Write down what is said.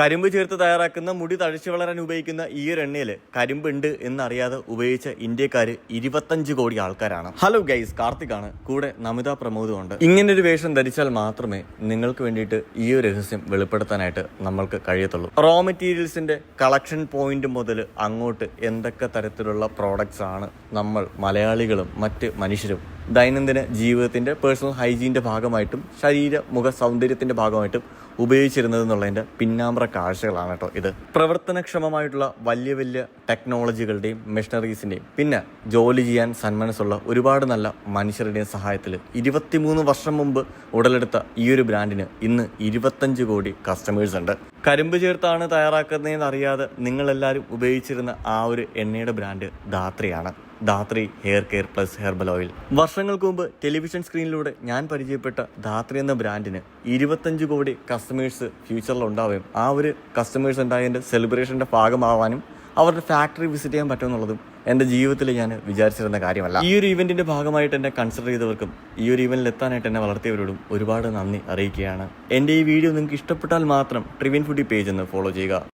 കരിമ്പ് ചേർത്ത് തയ്യാറാക്കുന്ന മുടി തഴച്ചു വളരാൻ ഉപയോഗിക്കുന്ന ഈ ഒരു എണ്ണയിൽ കരിമ്പ് ഉണ്ട് എന്നറിയാതെ ഉപയോഗിച്ച ഇന്ത്യക്കാർ ഇരുപത്തഞ്ച് കോടി ആൾക്കാരാണ്. ഹലോ ഗൈസ് ആണ് കൂടെ നമിത പ്രമോദും ഉണ്ട്. ഇങ്ങനൊരു വേഷം ധരിച്ചാൽ മാത്രമേ നിങ്ങൾക്ക് വേണ്ടിയിട്ട് ഈ ഒരു രഹസ്യം വെളിപ്പെടുത്താനായിട്ട് നമ്മൾക്ക് കഴിയത്തുള്ളൂ. റോ മെറ്റീരിയൽസിന്റെ കളക്ഷൻ പോയിന്റ് മുതൽ അങ്ങോട്ട് എന്തൊക്കെ തരത്തിലുള്ള പ്രോഡക്ട്സ് ആണ് നമ്മൾ മലയാളികളും മറ്റ് മനുഷ്യരും ദൈനംദിന ജീവിതത്തിന്റെ പേഴ്സണൽ ഹൈജീന്റെ ഭാഗമായിട്ടും ശരീര മുഖ സൗന്ദര്യത്തിന്റെ ഭാഗമായിട്ടും ഉപയോഗിച്ചിരുന്നത് എന്നുള്ളതിന്റെ പിന്നാമ്പ്ര കാഴ്ചകളാണ് കേട്ടോ ഇത്. പ്രവർത്തനക്ഷമമായിട്ടുള്ള വലിയ വലിയ ടെക്നോളജികളുടെയും മെഷീനറീസിന്റെയും പിന്നെ ജോലി ചെയ്യാൻ സന്മനസ്സുള്ള ഒരുപാട് നല്ല മനുഷ്യരുടെയും സഹായത്തിൽ ഇരുപത്തിമൂന്ന് വർഷം മുമ്പ് ഉടലെടുത്ത ഈ ഒരു ബ്രാൻഡിന് ഇന്ന് ഇരുപത്തഞ്ച് കോടി കസ്റ്റമേഴ്സ് ഉണ്ട്. കരിമ്പ് ചേർത്താണ് തയ്യാറാക്കുന്നതെന്ന് അറിയാതെ നിങ്ങളെല്ലാവരും ഉപയോഗിച്ചിരുന്ന ആ ഒരു എണ്ണയുടെ brand ധാത്രിയാണ്. Dhathri hair care plus herbal oil. വർഷങ്ങൾക്ക് മുമ്പ് ടെലിവിഷൻ സ്ക്രീനിലൂടെ ഞാൻ പരിചയപ്പെട്ട ധാത്രി എന്ന ബ്രാൻഡിന് ഇരുപത്തഞ്ച് കോടി കസ്റ്റമേഴ്സ് ഫ്യൂച്ചറിൽ ഉണ്ടാവുകയും ആ ഒരു കസ്റ്റമേഴ്സ് ഉണ്ടായതിന്റെ സെലിബ്രേഷന്റെ ഭാഗമാവാനും അവരുടെ ഫാക്ടറി വിസിറ്റ് ചെയ്യാൻ പറ്റുമെന്നുള്ളതും എന്റെ ജീവിതത്തിൽ ഞാൻ വിചാരിച്ചിരുന്ന കാര്യമല്ല. ഈ ഒരു ഇവന്റിന്റെ ഭാഗമായിട്ട് എന്നെ കൺസിഡർ ചെയ്തവർക്കും ഈ ഒരു ഇവന്റിൽ എത്താനായിട്ട് എന്നെ വളർത്തിയവരോടും ഒരുപാട് നന്ദി അറിയിക്കുകയാണ്. എന്റെ ഈ വീഡിയോ നിങ്ങൾക്ക് ഇഷ്ടപ്പെട്ടാൽ മാത്രം ട്രിവിൻ ഫുഡി പേജ് ഒന്ന് ഫോളോ ചെയ്യുക.